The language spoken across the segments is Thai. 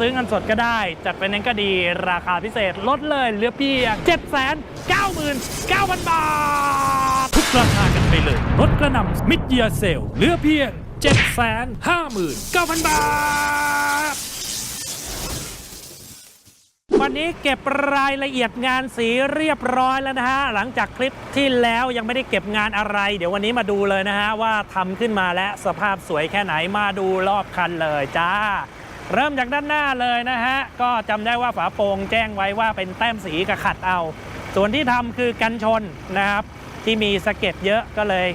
ซื้อเงินสดก็ได้ จัดไฟแนนซ์ก็ดีราคาพิเศษลดเลยเหลือเพียง 7 9 9 0 0 0 บาท ทุกราคากันไปเลยลดกระหน่ำมิดเยียเซลเหลือเพียง 7 5 9 0 0 0 บาท วันนี้เก็บรายละเอียดงานสีเรียบร้อยแล้วนะฮะ หลังจากคลิปที่แล้วยังไม่ได้เก็บงานอะไร เดี๋ยววันนี้มาดูเลยนะฮะว่าทำขึ้นมาและสภาพสวยแค่ไหนมาดูรอบคันเลยจ้า เริ่มจากด้านหน้าเลยนะฮะ ก็จำได้ว่าฝาโปรงแจ้งไว้ว่าเป็นแต้มสีกับขัดเอา ส่วนที่ทำคือกันชนนะครับ ที่มีสะเก็ดเยอะก็เลย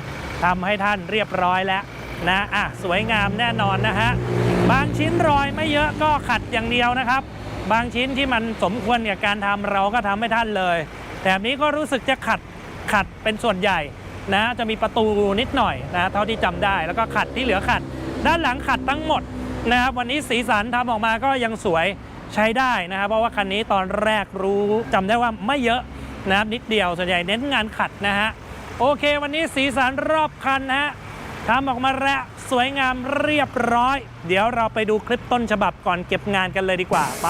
ทำให้ท่านเรียบร้อยแล้วนะอะสวยงามแน่นอนนะฮะ บางชิ้นรอยไม่เยอะก็ขัดอย่างเดียวนะครับ บางชิ้นที่มันสมควรกับการทำเราก็ทำให้ท่านเลยแต่นี้ก็รู้สึกจะขัดขัดเป็นส่วนใหญ่นะจะมีประตูนิดหน่อยนะเท่าที่จำได้แล้วก็ขัดที่เหลือขัด ด้านหลังขัดทั้งหมด นะครับวันนี้สีสันทำออกมาก็ยังสวยใช้ได้นะครับ เพราะว่าคันนี้ตอนแรกรู้จำได้ว่าไม่เยอะนะครับนิดเดียวส่วนใหญ่เน้นงานขัดนะฮะโอเค วันนี้สีสันรอบคันนะฮะทำออกมาแล้วสวยงามเรียบร้อย เดี๋ยวเราไปดูคลิปต้นฉบับก่อนเก็บงานกันเลยดีกว่าไป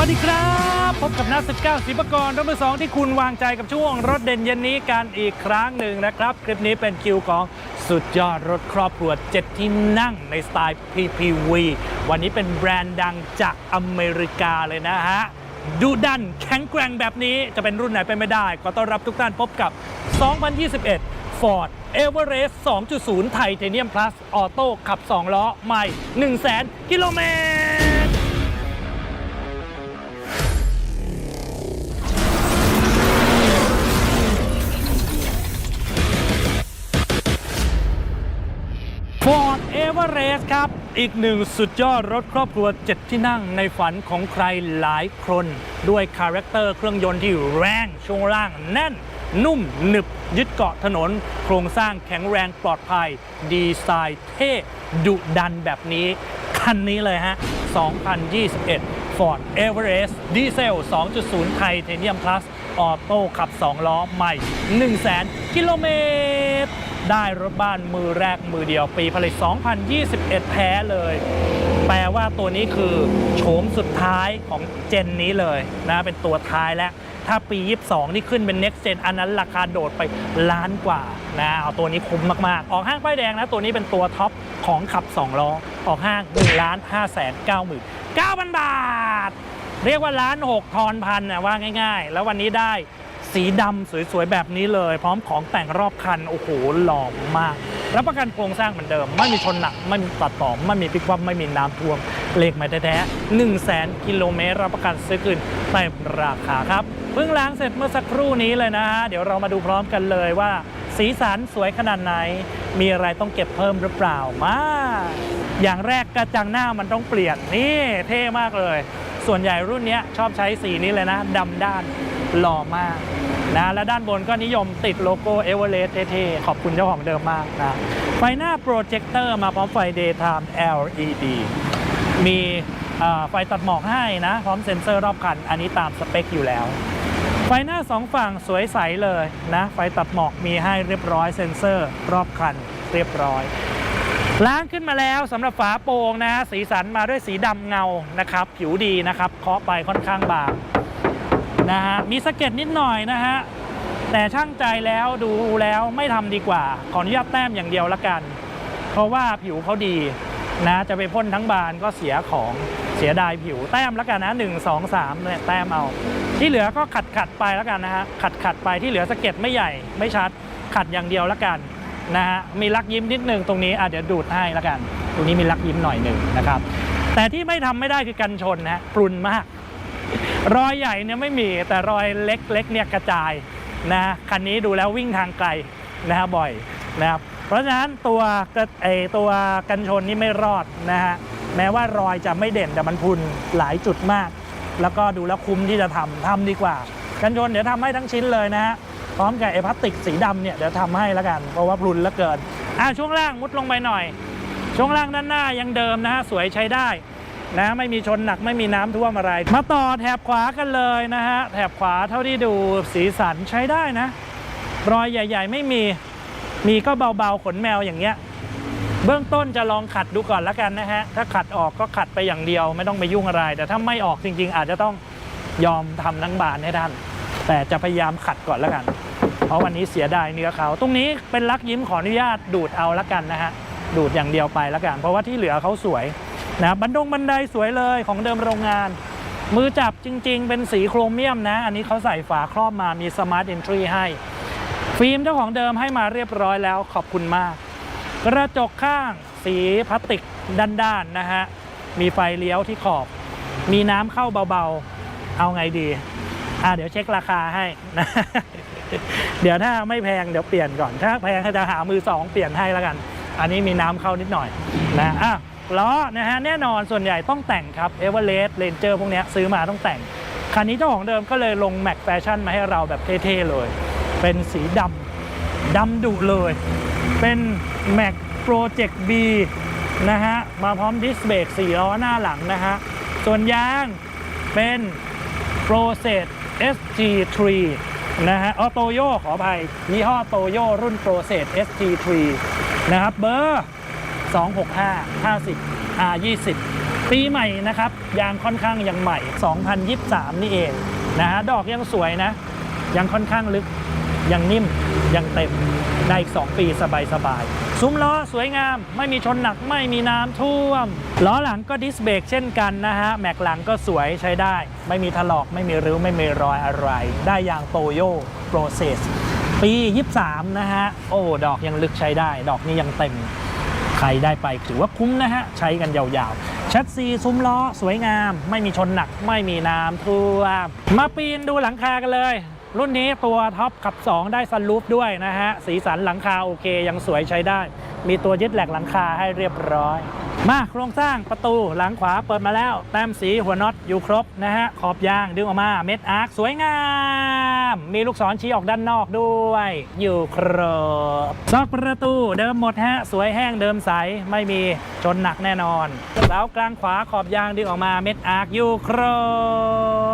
วัสดีครับ พบกับนัก19ศิปกรรถมือสองที่คุณวางใจกับช่วงรถเด่นเย็นนี้กันอีกครั้งหนึ่งนะครับ คลิปนี้เป็นคิวของสุดยอดรถครอบครัว7ที่นั่งในสไตล์ PPV วันนี้เป็นแบรนด์ดังจากอเมริกาเลยนะฮะดูดันแข็งแกร่งแบบนี้จะเป็นรุ่นไหนไปไม่ได้ก็ต้อนรับทุกท่านพบกับ 2021 Ford Everest 2.0ไทเทเนียม Plus ออโต้ขับ 2 ล้อใหม่ 100,000 กิโลเมตร Ford Everest ครับ อีกหนึ่งสุดยอดรถครอบครัว 7 ที่นั่งในฝันของใครหลายคน ด้วยคาแรคเตอร์เครื่องยนต์ที่แรงช่วงล่างแน่น นุ่มหนึบยึดเกาะถนน โครงสร้างแข็งแรงปลอดภัย ดีไซน์เท่ดุดันแบบนี้ คันนี้เลยฮะ 2021 Ford Everest ดีเซล 2.0 ไทเทเนียม Plus ออโต้ขับ 2 ล้อใหม่ 100,000 กิโลเมตร ได้รถบ้านมือแรกมือเดียวปีผลิต 2021แพ้เลย แปลว่าตัวนี้คือโฉมสุดท้ายของเจนนี้เลยนะเป็นตัวท้ายแล้ว ถ้าปี 22 นี่ขึ้นเป็น next gen อันนั้นราคาโดดไปล้านกว่านะเอาตัวนี้คุ้มมาก ๆ ออกห้างป้ายแดงนะ ตัวนี้เป็นตัวท็อปของขับ 2 ล้อ ออกห้าง1ล้าน5แสน9หมื่น9,000 บาท เรียกว่าล้านหกทอนพันนะว่าง่าย ๆ แล้ววันนี้ได้ สีดำสวยๆ แบบนี้เลย พร้อมของแต่งรอบคัน โอ้โห หล่อมาก รับประกันโครงสร้างเหมือนเดิม ไม่มีชนหนัก ไม่มีตัดต่อ ไม่มีพลิกคว่ำไม่มีน้ำท่วมเลขไม่แท้ๆ1 0 0 0 0แกิโลเมตร รับประกันซื้อคืนเต็มราคาครับ เพิ่งล้างเสร็จเมื่อสักครู่นี้เลยนะฮะ เดี๋ยวเรามาดูพร้อมกันเลยว่า สีสันสวยขนาดไหน มีอะไรต้องเก็บเพิ่มหรือเปล่ามาอย่างแรกกระจังหน้ามันต้องเปลี่ยนนี่เท่มากเลย ส่วนใหญ่รุ่นนี้ชอบใช้สีนี้เลยนะดำด้าน หล่อมากนะและด้านบนก็นิยมติดโลโก้เอเวอเรสต์เท่ๆ ขอบคุณเจ้าของเดิมมากนะไฟหน้าโปรเจคเตอร์มาพร้อมไฟ Daytime LED มีไฟตัดหมอกให้นะ พร้อมเซ็นเซอร์รอบคัน อันนี้ตามสเปคอยู่แล้ว ไฟหน้าสองฝั่งสวยใสเลยนะ ไฟตัดหมอกมีให้เรียบร้อยเซ็นเซอร์รอบคันเรียบร้อยล้างขึ้นมาแล้วสำหรับฝาโปร่งนะ สีสันมาด้วยสีดำเงานะครับ ผิวดีนะครับเคาะไปค่อนข้างบาง นะฮะมีสะเก็ดนิดหน่อยนะฮะแต่ช่างใจแล้วดูแล้วไม่ทำดีกว่า ขออนุญาตแต้มอย่างเดียวละกัน เพราะว่าผิวเขาดีนะจะไปพ่นทั้งบานก็เสียของเสียดายผิวแต้มแล้วกันนะ1 2 3เนี่ยแต้มเอา ที่เหลือก็ขัดขัดไปแล้วกันนะฮะขัดขัดไปที่เหลือสะเก็ดไม่ใหญ่ไม่ชัดขัดอย่างเดียวละกันนะฮะมีลักยิ้มนิดหนึ่งตรงนี้อะเดี๋ยวดูดให้แล้วกัน ตรงนี้มีลักยิ้มหน่อยหนึ่งนะครับแต่ที่ไม่ทำไม่ได้คือกันชนนะฮะปรุนมาก รอยใหญ่เนี่ยไม่มีแต่รอยเล็กๆเนี่ยกระจายนะฮะคันนี้ดูแล้ววิ่งทางไกลนะฮะบ่อยนะครับเพราะฉะนั้นตัวกระไอตัวกันชนนี่ไม่รอดนะฮะแม้ว่ารอยจะไม่เด่นแต่มันพุนหลายจุดมาก แล้วก็ดูแล้วคุ้มที่จะทำทำดีกว่า กันชนเดี๋ยวทำให้ทั้งชิ้นเลยนะฮะพร้อมกับไอพลาสติกสีดำเนี่ยเดี๋ยวทำให้แล้วกัน เพราะว่าพรุนแล้วเกินอะช่วงล่างมุดลงไปหน่อย ช่วงล่างด้านหน้ายังเดิมนะฮะสวยใช้ได้ นะไม่มีชนหนักไม่มีน้ำท่วมอะไร มาต่อแถบขวากันเลยนะฮะแถบขวาเท่าที่ดูสีสันใช้ได้นะ รอยใหญ่ ๆ ไม่มีมีก็เบาๆขนแมวอย่างเงี้ย เบื้องต้นจะลองขัดดูก่อนแล้วกันนะฮะถ้าขัดออกก็ขัดไปอย่างเดียว ไม่ต้องไปยุ่งอะไร แต่ถ้าไม่ออกจริง ๆ อาจจะต้องยอมทำทั้งบานให้ท่านแต่จะพยายามขัดก่อนแล้วกัน เพราะวันนี้เสียดายเนื้อเขา ตรงนี้เป็นลักยิ้มขออนุญาตดูดเอาแล้วกันนะฮะดูดอย่างเดียวไปแล้วกัน เพราะว่าที่เหลือเขาสวย นะบันดงบันไดสวยเลยของเดิมโรงงาน มือจับจริง ๆ เป็นสีโครเมียมนะ อันนี้เขาใส่ฝาครอบมามีสมาร์ทเอนทรีให้ ฟิล์มเจ้าของเดิมให้มาเรียบร้อยแล้วขอบคุณมาก กระจกข้างสีพลาสติกด้านๆนะฮะ มีไฟเลี้ยวที่ขอบ มีน้ำเข้าเบาๆ เอาไงดี อ่าเดี๋ยวเช็คราคาให้นะเดี๋ยวถ้าไม่แพงเดี๋ยวเปลี่ยนก่อน ถ้าแพงก็จะหามือสองเปลี่ยนให้แล้วกัน อันนี้มีน้ำเข้านิดหน่อยนะอะ ล้อนะฮะแน่นอนส่วนใหญ่ต้องแต่งครับเอเวอเรสต์เรนเจอร์พวกนี้ซื้อมาต้องแต่ง คันนี้เจ้าของเดิมก็เลยลงแม็กแฟชั่นมาให้เราแบบเท่ๆเลย เป็นสีดำดำดุเลย เป็น Mac Project B นะฮะมาพร้อมดิสเบรก4ล้อหน้าหลังนะฮะส่วนยางเป็น Process ST3 นะฮะออโตโยขออภัยยี่ห้อโตโยรุ่น Process ST3 นะครับเบอร์ 265 50 R20 ปีใหม่นะครับ ยางค่อนข้างยังใหม่ 2023 นี่เองนะฮะดอกยังสวยนะ ยังค่อนข้างลึก ยังนิ่ม ยังเต็มได้อีก 2 ปีสบายๆซุ้มล้อสวยงาม ไม่มีชนหนักไม่มีน้ำท่วม ล้อหลังก็ดิสเบรกเช่นกันนะฮะ แม็กหลังก็สวยใช้ได้ ไม่มีถลอกไม่มีริ้วไม่มีรอยอะไร ได้ยางโตโยโปรเซสปี 23 นะฮะ โอ้ ดอกยังลึกใช้ได้ ดอกนี้ยังเต็ม ใครได้ไปถือว่าคุ้มนะฮะ ใช้กันยาวๆ ชัดซีซุ้มล้อสวยงาม ไม่มีชนหนัก ไม่มีน้ำท่วมมาปีนดูหลังคากันเลย รุ่นนี้ตัวท็อปขับ 2 ได้ซันรูฟด้วยนะฮะ สีสันหลังคาโอเค ยังสวยใช้ได้ มีตัวยึดแหลกหลังคาให้เรียบร้อย มาโครงสร้างประตูหลังขวาเปิดมาแล้ว แต้มสีหัวน็อตอยู่ครบนะฮะ ขอบยางดึงออกมาเม็ดอาร์คสวยงาม มีลูกศรชี้ออกด้านนอกด้วย อยู่ครบซอกประตูเดิมหมดฮะ สวยแห้งเดิมใส ไม่มีชนหนักแน่นอนเสากลางขวาขอบยางดึงออกมาเม็ดอาร์คอยู่คร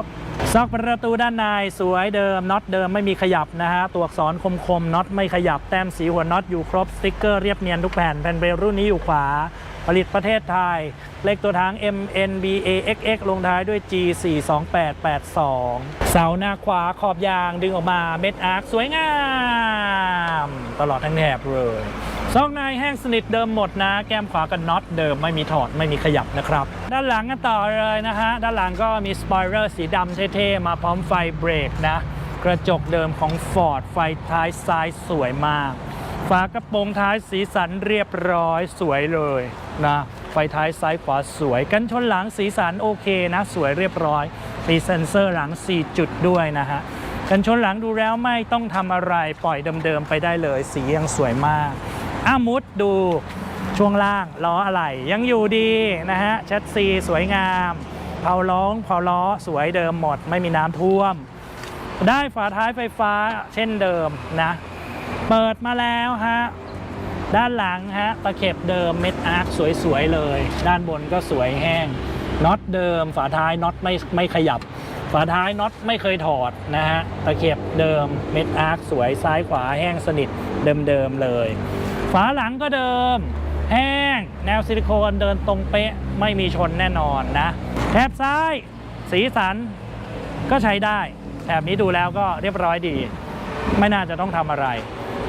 บซอกประตูด้านในสวยเดิมน็อตเดิมไม่มีขยับนะฮะ ตัวอักษรคมๆน็อตไม่ขยับแต้มสีหัวน็อตอยู่ครบสติ๊กเกอร์เรียบเนียนทุกแผ่นแผ่นเบรรุ่นนี้อยู่ขวา ผลิตประเทศไทย เลขตัวทาง MNBAXX ลงท้ายด้วย G42882 เสาหน้าขวาขอบยางดึงออกมาเม็ดอาร์คสวยงาม ตลอดทั้งแถบเลยซอกในแห้งสนิทเดิมหมดนะ แก้มขวากันน็อตเดิมไม่มีถอดไม่มีขยับนะครับ ด้านหลังกันต่อเลยนะฮะ ด้านหลังก็มีสปอยเลอร์สีดำเท่ๆ มาพร้อมไฟเบรกนะ กระจกเดิมของ Ford ไฟท้ายซ้ายสวยมาก ฝากระโปรงท้ายสีสันเรียบร้อยสวยเลยนะ ไฟท้ายซ้ายขวาสวย กันชนหลังสีสันโอเคนะ สวยเรียบร้อยมีเซ็นเซอร์หลัง 4 จุดด้วยนะฮะ กันชนหลังดูแล้วไม่ต้องทำอะไรปล่อยเดิมๆไปได้เลย สียังสวยมากอามุดดูช่วงล่างล้ออะไรยังอยู่ดีนะฮะแชสซีสวยงามเผาล้องเผาล้อสวยเดิมหมด ไม่มีน้ำท่วม ได้ฝาท้ายไฟฟ้าเช่นเดิมนะ เปิดมาแล้วฮะ ด้านหลังฮะ ตะเข็บเดิมเม็ดอาร์คสวยๆเลย ด้านบนก็สวยแห้งน็อตเดิม ฝาท้ายน็อตไม่ไม่ขยับ ฝาท้ายน็อตไม่เคยถอดนะฮะ ตะเข็บเดิมเม็ดอาร์คสวยซ้ายขวาแห้งสนิทเดิมๆเลย ฝาหลังก็เดิม แห้ง แนวซิลิโคนเดินตรงเป๊ะไม่มีชนแน่นอนนะแถบซ้ายสีสันก็ใช้ได้แถบนี้ดูแล้วก็เรียบร้อยดี ไม่น่าจะต้องทำอะไร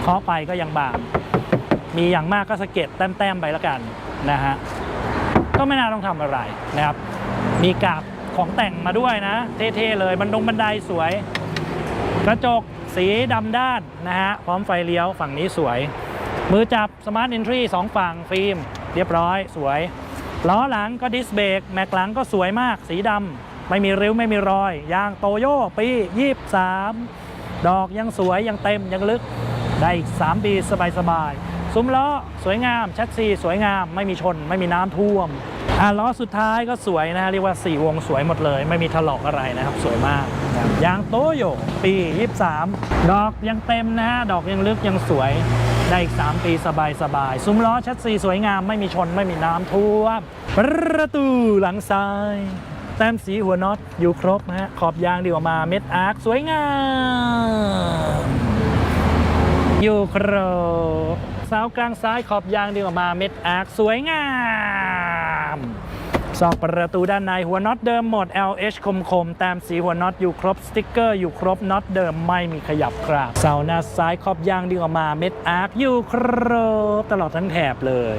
เคาะไปก็ยังบาง มีอย่างมากก็สะเก็ดแต้มๆไปแล้วกันนะฮะก็ไม่น่าต้องทำอะไรนะครับ มีกาบของแต่งมาด้วยนะ เท่ๆเลยบันดงบันไดสวย กระจกสีดำด้านนะฮะพร้อมไฟเลี้ยวฝั่งนี้สวย มือจับสมาร์ท e อนทรีสองฝั่งฟิล์ม เรียบร้อยสวย ล้อหลังก็ดิสเบรกแม็กหลังก็สวยมาก สีดำไม่มีริ้วไม่มีรอยยางโตโยปี 23 ดอกยังสวยยังเต็มยังลึก ได้อีก 3 ปีสบายๆซุ้มล้อสวยงาม ชัดซีสวยงาม ไม่มีชน ไม่มีน้ำท่วมอะล้อสุดท้ายก็สวยนะฮะเรียกว่า 4 วงสวยหมดเลย ไม่มีถลอกอะไรนะครับ สวยมากยางโตโยปี 23 ดอกยังเต็มนะฮะดอกยังลึกยังสวยได้อีก 3 ปีสบายสบายๆซุ้มล้อชัดซีสวยงามไม่มีชนไม่มีน้ำท่วม ประตูหลังซ้ายแต้มสีหัวน็อตอยู่ครบนะฮะขอบยางดีออกมาเม็ดอาร์คสวยงาม อยู่ครบเสากลางซ้ายขอบยางดึงออกมาเม็ดอาร์คสวยงามซอกประตูด้านในหัวน็อตเดิมหมด LH คมคมตามสีหัวน็อตอยู่ครบสติ๊กเกอร์อยู่ครบน็อตเดิมไม่มีขยับครับเสาหน้าซ้ายขอบยางดึงออกมาเม็ดอาร์คอยู่ครบตลอดทั้งแถบเลย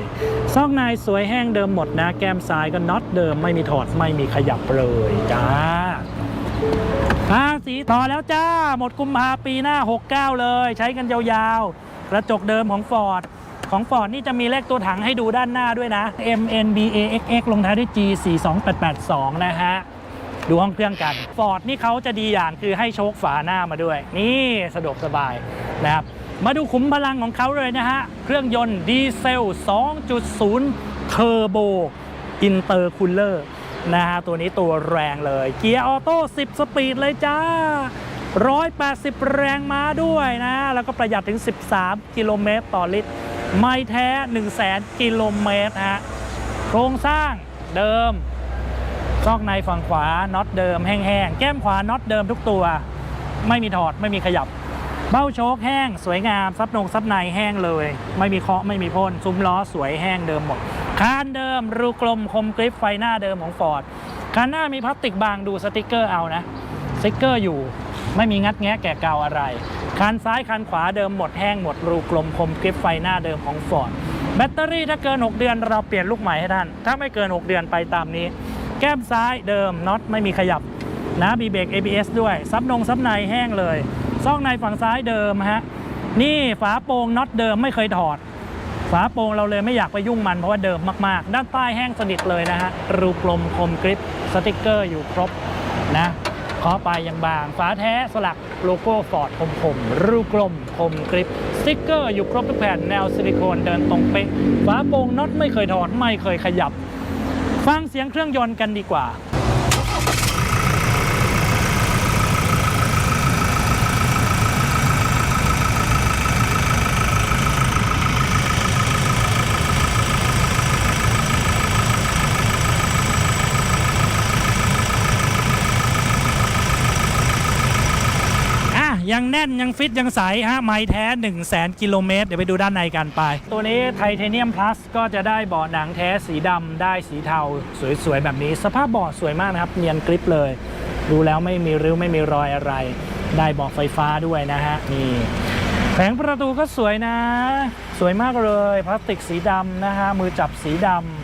ซอกในสวยแห้งเดิมหมดนะ แก้มซ้ายก็น็อตเดิมไม่มีถอดไม่มีขยับเลยจ้า ภาษีต่อแล้วจ้า หมดกุมภาปีหน้า 69 เลย ใช้กันยาวๆ กระจกเดิมของ Ford ของ Ford นี่จะมีเลขตัวถังให้ดูด้านหน้าด้วยนะ MNBAXX ลงท้ายด้วย G 42882 นะฮะ ดูห้องเครื่องกัน Ford นี่เขาจะดีอย่างคือให้โชคฝาหน้ามาด้วย นี่สะดวกสบายนะครับมาดูขุมพลังของเขาเลยนะฮะ เครื่องยนต์ดีเซล 2.0 เทอร์โบ อินเตอร์คูลเลอร์ นะฮะตัวนี้ตัวแรงเลย เกียร์ออโต้ 10 สปีดเลยจ้า 180 แรงม้าด้วยนะ แล้วก็ประหยัดถึง 13 กิโลเมตรต่อลิตร ไม่แท้ 1 0 0 0 0แกิโลเมตรฮะโครงสร้างเดิมซอกในฝั่งขวาน็อตเดิมแห้งๆ แก้มขวาน็อตเดิมทุกตัว ไม่มีถอดไม่มีขยับ เบ้าโชคแห้งสวยงาม ซับนงซับในแห้งเลย ไม่มีเคาะไม่มีพ่นซุ้มล้อสวยแห้งเดิมหมดคานเดิมรูกลมคมกริปไฟหน้าเดิมของฟอร์ดคานหน้ามีพลาสติกบางดูสติกเกอร์เอานะสติกเกอร์อยู่ไม่มีงัดแงะแกะเกาอะไรคานซ้ายคานขวาเดิมหมดแห้งหมดรูกลมคมกริปไฟหน้าเดิมของฟอร์ดแบตเตอรี่ถ้าเกิน 6 เดือนเราเปลี่ยนลูกใหม่ให้ท่าน ถ้าไม่เกิน 6 เดือนไปตามนี้ แก้มซ้ายเดิมน็อตไม่มีขยับนะบีเบรก ABS ด้วยซับนงซับในแห้งเลย ซอกในฝั่งซ้ายเดิมฮะนี่ฝาโปร่งน็อตเดิมไม่เคยถอด ฝาโปร่งเราเลยไม่อยากไปยุ่งมันเพราะว่าเดิมมากๆ ด้านใต้แห้งสนิทเลยนะฮะรูกลมคมกริปสติกเกอร์อยู่ครบนะขอไปยังบาง ฝาแท้สลักโลโก้ฟอร์ดคมคมๆรูกลมคมกริปสติกเกอร์อยู่ครบทุกแผ่นแนวซิลิโคนเดินตรงเป๊ะฝาโปร่งน็อตไม่เคยถอดไม่เคยขยับ ฟังเสียงเครื่องยนต์กันดีกว่า ยังแน่นยังฟิตยังใสฮะไม่แท้ 1 0 0 0 0แกิโลเมตรเดี๋ยวไปดูด้านในกันไป ตัวนี้ไทเทเนียมพลัสก็จะได้เบาะหนังแท้สีดำได้สีเทา สวยๆ แบบนี้ สภาพเบาะสวยมากนะครับ เนียนกริปเลย ดูแล้วไม่มีริ้วไม่มีรอยอะไร ได้เบาะไฟฟ้าด้วยนะฮะนี่แผงประตูก็สวยนะ สวยมากเลย พลาสติกสีดำนะฮะมือจับสีดำ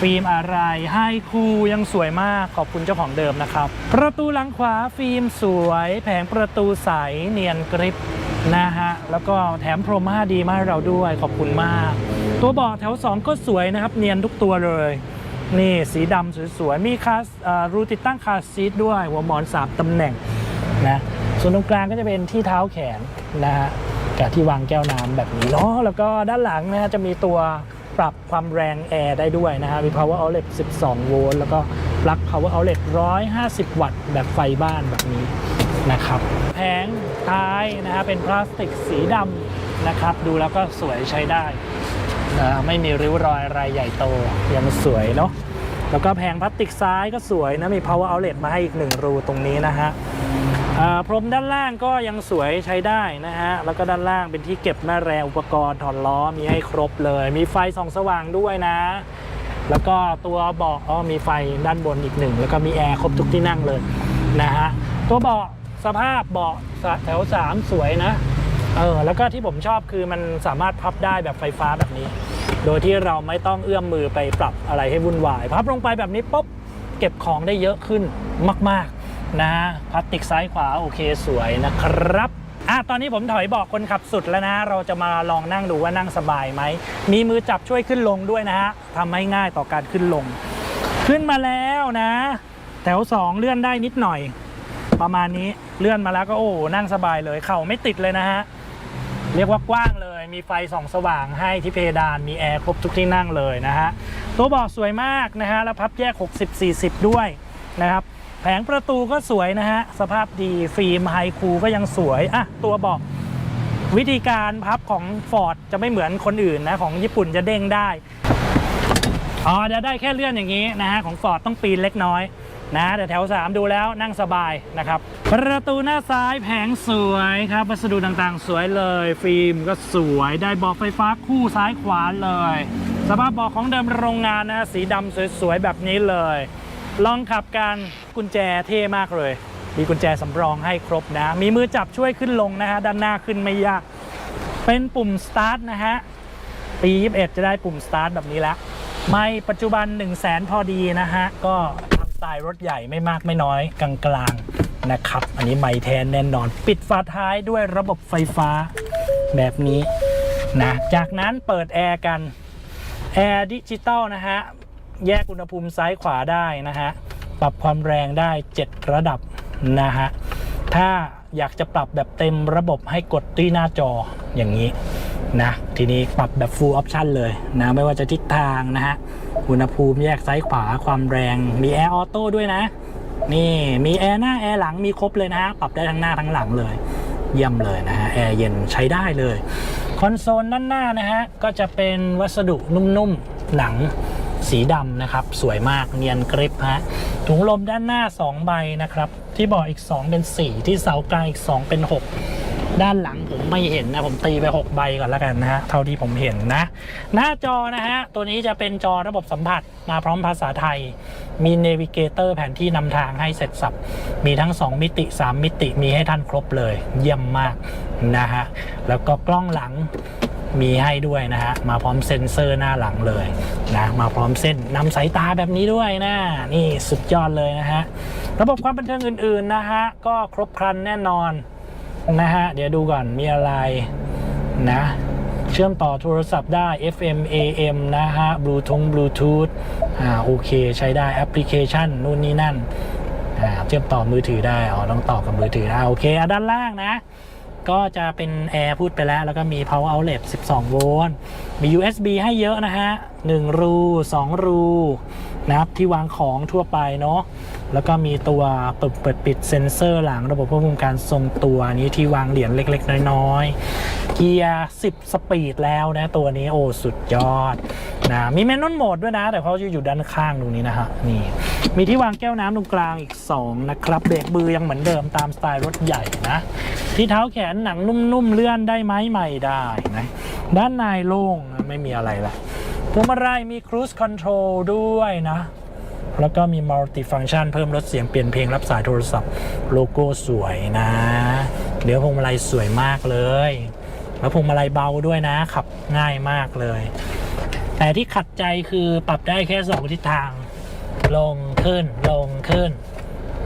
ฟิล์มอะไรไฮคูยังสวยมากขอบคุณเจ้าของเดิมนะครับ ประตูหลังขวาฟิล์มสวย แผงประตูใสเนียนกริปนะฮะแล้วก็แถมโพรมาดีมาให้เราด้วยขอบคุณมาก ตัวเบาะแถว 2 ก็สวยนะครับ เนียนทุกตัวเลย นี่สีดำสวยๆ มีคาสรูติดตั้งคาซีทด้วย หัวหมอน3ตำแหน่งนะส่วนตรงกลางก็จะเป็นที่เท้าแขนนะฮะกับที่วางแก้วน้ำแบบนี้เนาะแล้วก็ด้านหลังนะฮะจะมีตัว ปรับความแรงแอร์ได้ด้วยนะฮะมี power outlet 12 โวลต์แล้วก็ปลั๊ก power outlet 150 วัตต์ แบบไฟบ้านแบบนี้นะครับแผงท้ายนะฮะเป็นพลาสติกสีดำนะครับ ดูแล้วก็สวยใช้ได้นะไม่มีริ้วรอยอะไรใหญ่โตยังสวยเนาะแล้วก็แผงพลาสติกซ้ายก็สวยนะมี power outlet มาให้อีกหนึ่งรูตรงนี้นะฮะ พรมด้านล่างก็ยังสวยใช้ได้นะฮะ แล้วก็ด้านล่างเป็นที่เก็บแม่แรงอุปกรณ์ถอดล้อมีให้ครบเลย มีไฟส่องสว่างด้วยนะ แล้วก็ตัวเบาะอ๋อมีไฟด้านบนอีกหนึ่ง แล้วก็มีแอร์ครบทุกที่นั่งเลยนะฮะ ตัวเบาะสภาพเบาะแถว 3 สวยนะ เออ แล้วก็ที่ผมชอบคือมันสามารถพับได้แบบไฟฟ้าแบบนี้ โดยที่เราไม่ต้องเอื้อมมือไปปรับอะไรให้วุ่นวาย พับลงไปแบบนี้ปุ๊บเก็บของได้เยอะขึ้นมาก นะฮะพลาสติกซ้ายขวาโอเคสวยนะครับอะตอนนี้ผมถอยบอกคนขับสุดแล้วนะ เราจะมาลองนั่งดูว่านั่งสบายไหม มีมือจับช่วยขึ้นลงด้วยนะฮะทำให้ง่ายต่อการขึ้นลง ขึ้นมาแล้วนะ แถว 2 เลื่อนได้นิดหน่อย ประมาณนี้เลื่อนมาแล้วก็โอ้นั่งสบายเลย เข่าไม่ติดเลยนะฮะ เรียกว่ากว้างเลย มีไฟส่องสว่างให้ที่เพดาน มีแอร์ครบทุกที่นั่งเลยนะฮะ ตัวเบาะสวยมากนะฮะ แล้วพับแยก 60-40 ด้วยนะครับ แผงประตูก็สวยนะฮะ สภาพดีฟิล์มไฮคูก็ยังสวยอะตัวเบาะวิธีการพับของ Ford จะไม่เหมือนคนอื่นนะ ของญี่ปุ่นจะเด้งได้อ๋อจะได้แค่เลื่อนอย่างนี้นะฮะ ของ Ford ต้องปีนเล็กน้อยนะแต่แถว 3 ดูแล้วนั่งสบายนะครับ ประตูหน้าซ้ายแผงสวยครับ วัสดุต่างๆ สวยเลย ฟิล์มก็สวยได้เบอกไฟฟ้าคู่ซ้ายขวาเลย สภาพเบอกของเดิมโรงงานนะสีดำสวยๆ แบบนี้เลย ลองขับกันกุญแจเท่มากเลย มีกุญแจสำรองให้ครบนะ มีมือจับช่วยขึ้นลงนะฮะ ด้านหน้าขึ้นไม่ยาก เป็นปุ่มสตาร์ทนะฮะ ปี 21 จะได้ปุ่มสตาร์ทแบบนี้แล้ว ไม่ปัจจุบัน 1 0 0 0 0แสนพอดีนะฮะ ก็ทำสไตล์รถใหญ่ไม่มากไม่น้อยกลางๆนะครับ อันนี้ไม่แทนแน่นอน ปิดฝาท้ายด้วยระบบไฟฟ้าแบบนี้นะ จากนั้นเปิดแอร์กัน แอร์ดิจิตอลนะฮะ แยกอุณหภูมิซ้ายขวาได้นะฮะ ปรับความแรงได้ 7 ระดับนะฮะ ถ้าอยากจะปรับแบบเต็มระบบให้กดที่หน้าจออย่างนี้นะ ทีนี้ปรับแบบ full option เลยนะ ไม่ว่าจะทิศทางนะฮะ อุณหภูมิแยกซ้ายขวาความแรง มีแอร์ออโต้ด้วยนะ นี่มีแอร์หน้าแอร์หลังมีครบเลยนะฮะ ปรับได้ทั้งหน้าทั้งหลังเลย เยี่ยมเลยนะฮะ แอร์เย็นใช้ได้เลย คอนโซลด้านหน้านะฮะ ก็จะเป็นวัสดุนุ่มๆ หนัง สีดำนะครับ สวยมากเนียนกริปฮะถุงลมด้านหน้า 2 ใบนะครับ ที่เบอกอีก 2 เป็น 4 ที่เสากลางอีก 2 เป็น 6 ด้านหลังผมไม่เห็นนะ ผมตีไป 6 ใบก่อนแล้วกันนะฮะ เท่าที่ผมเห็นนะ หน้าจอนะฮะ ตัวนี้จะเป็นจอระบบสัมผัสมาพร้อมภาษาไทย มีเนวิเกเตอร์แผนที่นำทางให้เสร็จสับ มีทั้ง 2 มิติ 3 มิติมีให้ท่านครบเลย เยี่ยมมากนะฮะแล้วก็กล้องหลัง มีให้ด้วยนะฮะ มาพร้อมเซ็นเซอร์หน้าหลังเลยนะ มาพร้อมเส้นนำสายตาแบบนี้ด้วยนะ นี่สุดยอดเลยนะฮะ ระบบความบันเทิงอื่นๆนะฮะ ก็ครบครันแน่นอนนะฮะ เดี๋ยวดูก่อนมีอะไรนะ เชื่อมต่อโทรศัพท์ได้ FM AM นะฮะบลูทงบลูทูธอ่าโอเค ใช้ได้แอปพลิเคชันนู่นนี่นั่นอ่าเชื่อมต่อมือถือได้ อ๋อ ต้องต่อกับมือถือนะโอเคอด้านล่างนะ ก็จะเป็นแอร์พูดไปแล้ว แล้วก็มี power outlet 12 โวลต์ มี USB ให้เยอะนะฮะ 1 รู 2 รูนะครับที่วางของทั่วไปเนาะแล้วก็มีตัวเปิดเปิดปิดเซ็นเซอร์หลังระบบควบคุมการทรงตัวนี้ที่วางเหรียญเล็ก ๆ น้อยๆ เกียร์ 10 สปีดแล้วนะ ตัวนี้โอ้สุดยอดนะมีแมนนวลโหมดด้วยนะ แต่เขาจะอยู่ด้านข้างตรงนี้นะฮะนี่มีที่วางแก้วน้ำตรงกลางอีก 2 นะครับเบรกมือยังเหมือนเดิมตามสไตล์รถใหญ่นะ ที่เท้าแขนหนังนุ่มๆเลื่อนได้ไหมไม่ได้นะด้านในโล่งไม่มีอะไรละพวงมาลัยมี cruise control ด้วยนะ แล้วก็มี multi function เพิ่มลดเสียงเปลี่ยนเพลงรับสายโทรศัพท์ โลโก้สวยนะเดี๋ยวพวงมาลัยสวยมากเลย แล้วพวงมาลัยเบาด้วยนะขับง่ายมากเลย แต่ที่ขัดใจคือปรับได้แค่สองทิศทาง ลงขึ้นลงขึ้น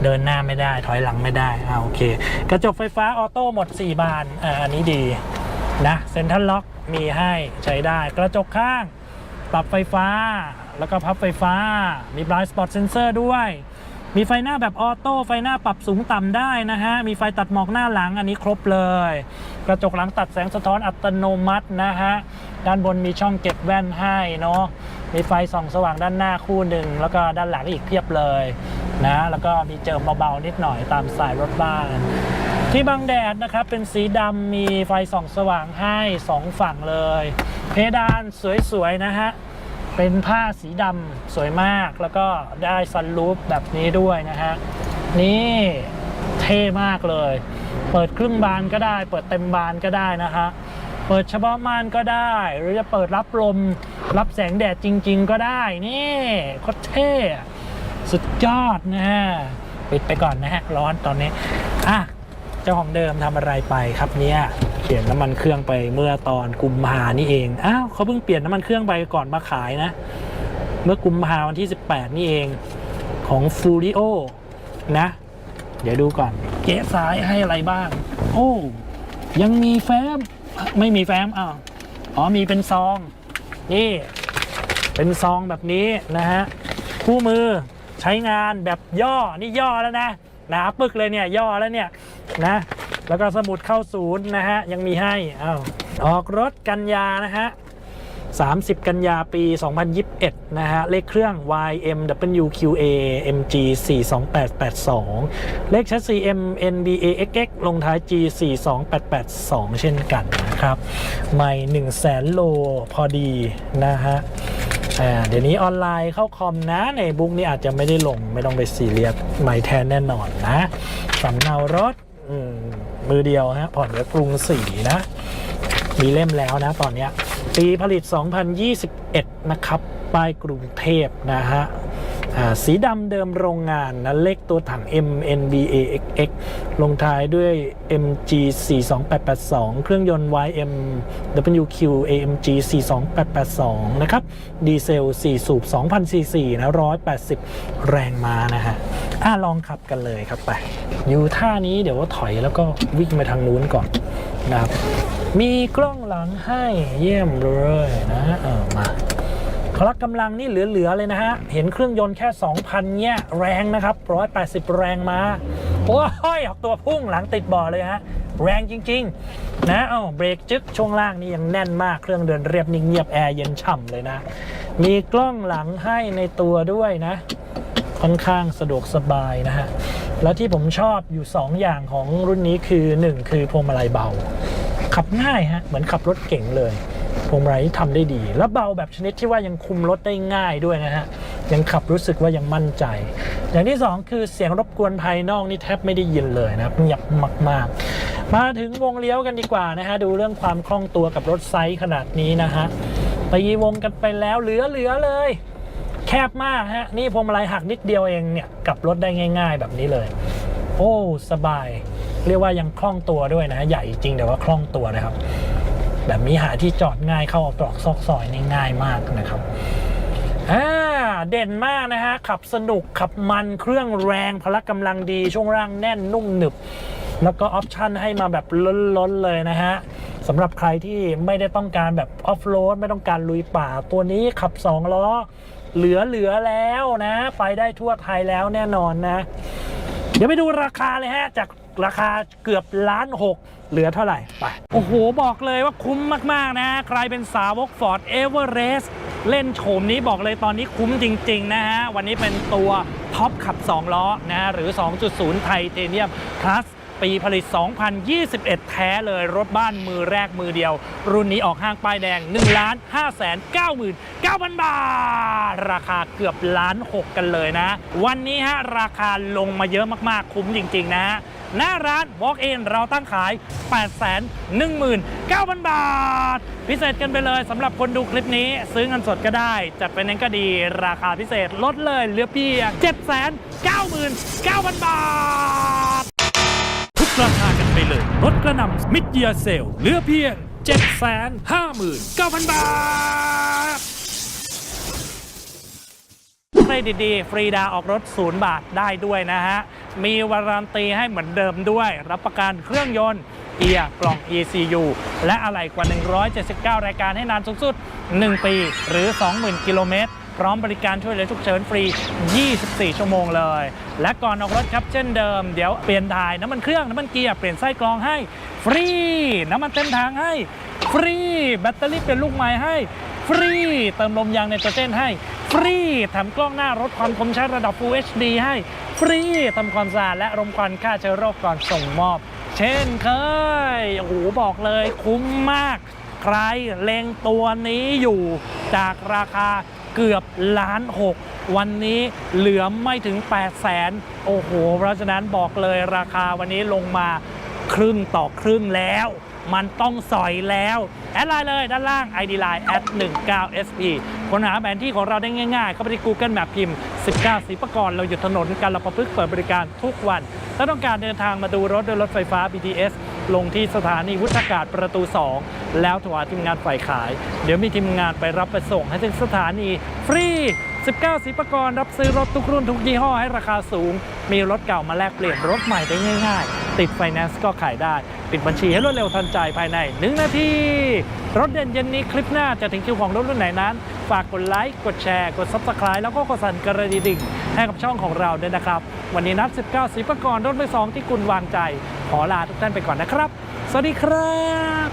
เดินหน้าไม่ได้ถอยหลังไม่ได้อ่าโอเค กระจกไฟฟ้าออโต้หมด 4 บานอ่าอันนี้ดีนะเซ็นทรัลล็อกมีให้ใช้ได้ กระจกข้าง ปรับไฟฟ้า แล้วก็พับไฟฟ้า มีบลายสปอตเซนเซอร์ด้วย มีไฟหน้าแบบออโต้ไฟหน้าปรับสูงต่ำได้นะฮะ มีไฟตัดหมอกหน้าหลังอันนี้ครบเลย กระจกหลังตัดแสงสะท้อนอัตโนมัตินะฮะ ด้านบนมีช่องเก็บแว่นให้เนาะ มีไฟส่องสว่างด้านหน้าคู่หนึ่ง แล้วก็ด้านหลังอีกเพียบเลยนะ แล้วก็มีเจิมเบาๆนิดหน่อยตามสายรถบ้าน ที่บังแดดนะครับเป็นสีดำมีไฟส่องสว่างให้สองฝั่งเลย เพดานสวยๆนะฮะ เป็นผ้าสีดำสวยมากแล้วก็ได้ซันรูฟแบบนี้ด้วยนะฮะ นี่เท่มากเลย เปิดครึ่งบานก็ได้ เปิดเต็มบานก็ได้นะฮะ เปิดเฉพาะม่านก็ได้ หรือจะเปิดรับลม รับแสงแดดจริง ๆ ก็ได้ นี่โคตรเท่ สุดยอดนะฮะ ปิดไปก่อนนะฮะ ร้อนตอนนี้ อะ เจ้าของเดิมทำอะไรไปครับเนี่ย ลี่ยนน้ำมันเครื่องไปเมื่อตอนกุมภานี่เอง อ้าวเขาเพิ่งเปลี่ยนน้ำมันเครื่องไปก่อนมาขายนะ เมื่อกุมภาวันที่ 18 นี่เองของฟูริโอนะ เดี๋ยวดูก่อนเก๊สายให้อะไรบ้าง โอ้ยังมีแฟ้ม ไม่มีแฟ้มอ้าวอ๋อมีเป็นซอง นี่ เป็นซองแบบนี้นะฮะ คู่มือใช้งานแบบย่อ นี่ย่อแล้วนะหนาปึกเลยเนี่ยย่อแล้วเนี่ยนะ แล้วก็สมุดเข้าศูนย์นะฮะ ยังมีให้อ้าวออกรถกันยานะฮะ 30 กันยาปี 2021 นะฮะ เลขเครื่อง YMWQA MG 42882 เลขชสซี MNBAXX ลงท้าย G 42882 เช่นกันนะครับไม่ 1 0 0 0 0แสนโลพอดีนะฮะเดี๋ยวนี้ออนไลน์เข้าคอมนะในบุ๊กนี่อาจจะไม่ได้ลงไม่ต้องไปซีเรียสไม่แทนแน่นอนนะสำเนารถอื มือเดียวฮะผ่อนกับกรุงศรีนะ มีเล่มแล้วนะตอนเนี้ยปีผลิต 2021 นะครับ ป้ายกรุงเทพนะฮะ สีดำเดิมโรงงานนะเลขตัวถัง MNBAXX ลงท้ายด้วย MG 42882 เครื่องยนต์ YM WQ AMG 42882 นะครับ ดีเซล 4 สูบ 2,000 ซีซีนะ 180 แรงม้านะฮะอะลองขับกันเลยครับไป อยู่ท่านี้เดี๋ยวว่าถอยแล้วก็วิ่งไปทางนู้นก่อนนะครับ มีกล้องหลังให้เยี่ยมเลยนะเออมา พละกำลังนี่เหลือ ๆ เลยนะฮะ เห็นเครื่องยนต์แค่ 2,000เนี่ยแรงนะครับ 180 แรงมาโอ้ยออกตัวพุ่งหลังติดบ่อเลยฮะ แรงจริง ๆ นะ เอ้าเบรกจึ๊กช่วงล่างนี่ยังแน่นมากเครื่องเดินเรียบนิ่งเงียบแอร์เย็นฉ่ำเลยนะ มีกล้องหลังให้ในตัวด้วยนะ ค่อนข้างสะดวกสบายนะฮะ แล้วที่ผมชอบอยู่ 2 อย่างของรุ่นนี้คือ 1 คือพวงมาลัยเบา ขับง่ายฮะเหมือนขับรถเก่งเลย พวงมาลัยที่ทำได้ดี แล้วเบาแบบชนิดที่ว่ายังคุมรถได้ง่ายด้วยนะฮะ ยังขับรู้สึกว่ายังมั่นใจ อย่างที่ 2 คือเสียงรบกวนภายนอกนี่แทบไม่ได้ยินเลยนะครับเงียบมาก ๆ มาถึงวงเลี้ยวกันดีกว่านะฮะ ดูเรื่องความคล่องตัวกับรถไซส์ขนาดนี้นะฮะตีวงกันไปแล้วเหลือๆเลย แคบมากฮะนี่พวงมาลัยหักนิดเดียวเองเนี่ยกลับรถได้ง่าย ๆ แบบนี้เลย โอ้สบาย เรียกว่ายังคล่องตัวด้วยนะ ใหญ่จริงแต่ว่าคล่องตัวนะครับ แบบนี้หาที่จอดง่ายเข้าออกตรอกซอกซอยนี่ง่ายมากนะครับอ่าเด่นมากนะฮะ ขับสนุกขับมันเครื่องแรงพละกำลังดีช่วงล่างแน่นนุ่มหนึบ แล้วก็ออปชันให้มาแบบล้นๆเลยนะฮะสำหรับใครที่ไม่ได้ต้องการแบบออฟโรดไม่ต้องการลุยป่า ตัวนี้ขับ 2 ล้อ เหลือเหลือแล้วนะ ไปได้ทั่วไทยแล้วแน่นอนนะ เดี๋ยวไปดูราคาเลยฮะ จาก ราคาเกือบล้านหกเหลือเท่าไหร่ ไป โอ้โห บอกเลยว่าคุ้มมาก ๆ นะ ใครเป็นสาวก Ford Everest เล่นโฉมนี้บอกเลยตอนนี้คุ้มจริง ๆ นะฮะ วันนี้เป็นตัวท็อปขับ 2 ล้อนะฮะหรือ 2.0 ไทเทเนียม plus ปีผลิต 2021 แท้เลยรถบ้านมือแรกมือเดียว รุ่นนี้ออกห้างป้ายแดง 1 5 9 9 9 0 0 บาท ราคาเกือบล้าน6กันเลยนะ วันนี้ฮะ ราคาลงมาเยอะมากๆ คุ้มจริง ๆ นะ หน้าร้าน Walk In เราตั้งขาย 8 1 9 0 0 0 บาท พิเศษกันไปเลยสำหรับคนดูคลิปนี้ ซื้อเงินสดก็ได้ จัดไปนั้นก็ดีราคาพิเศษลดเลยเหลือเพียง 7 9 9 0 0 0 บาท ทุกราคากันไปเลยรถกระหน่ำมิดเยียเซลเหลือเพียง 759,000 บาท เครดิตดี ฟรีดาวออกรถ 0 บาทได้ด้วยนะฮะ มีวารันตีให้เหมือนเดิมด้วย รับประกันเครื่องยนต์เกียร์กล่อง ECU และอะไหล่กว่า 179 รายการให้นานสูงสุด 1 ปี หรือ 20,000 กิโลเมตร พร้อมบริการช่วยเหลือฉุกเฉินฟรี 24 ชั่วโมงเลย และก่อนออกรถครับเช่นเดิม เดี๋ยวเปลี่ยนถ่ายน้ำมันเครื่อง น้ำมันเกียร์ เปลี่ยนไส้กรองให้ ฟรี น้ำมันเต็มถังให้ ฟรี แบตเตอรี่เป็นลูกใหม่ให้ ฟรี เติมลมยางในตัวเจนให้ ฟรีแถมกล้องหน้ารถความคมชัดระดับ Full HD ให้ฟรีทำความสะอาดและรมควันฆ่าเชื้อโรคก่อนส่งมอบ เช่นเคยโอ้โหบอกเลยคุ้มมาก ใครเล็งตัวนี้อยู่จากราคาเกือบล้านหกวันนี้เหลือไม่ถึง 8 0 0แสนโอ้โห เพราะฉะนั้นบอกเลยราคาวันนี้ลงมาครึ่งต่อครึ่งแล้ว มันต้องสอยแล้ว แอดไลน์เลยด้านล่าง ID Line แอด19 SP ค้นหาแผนที่ของเราได้ง่ายๆ เข้าไปที่ Google Map พิมพ์ 19สีประกรณ์เราอยู่ถนนการเราประพฤกเปิดบริการทุกวัน ถ้าต้องการเดินทางมาดูรถด้วยรถไฟฟ้า BTS ลงที่สถานีวุฒากาศประตู 2 แล้วโทรหาทีมงานฝ่ายขาย เดี๋ยวมีทีมงานไปรับไปส่งให้ถึงสถานีฟรี 19 สีประกรณ์รับซื้อรถทุกรุ่นทุกยี่ห้อให้ราคาสูง มีรถเก่ามาแลกเปลี่ยนรถใหม่ได้ง่ายๆ ติดไฟแนนซ์ก็ขายได้ ปิดบัญชีให้รวดเร็วทันใจภายใน 1 นาที รถเด่นเย็นนี้คลิปหน้าจะถึงคิวของรถรุ่นไหนนั้น ฝากกดไลค์กดแชร์ กด Subscribe แล้วก็กดสั่นกระดิ่ง ให้กับช่องของเราด้วยนะครับ วันนี้นัด 19สีประกรณ์รถไปสองที่คุณวางใจ ขอลาทุกท่านไปก่อนนะครับ สวัสดีครับ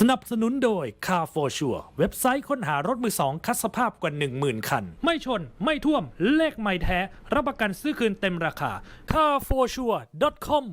สนับสนุนโดย Car for Sure เว็บไซต์ค้นหารถมือสองคัดสภาพกว่า 10,000 คัน ไม่ชน ไม่ท่วม เลขไม่แท้ รับประกันซื้อคืนเต็มราคา carforsure.com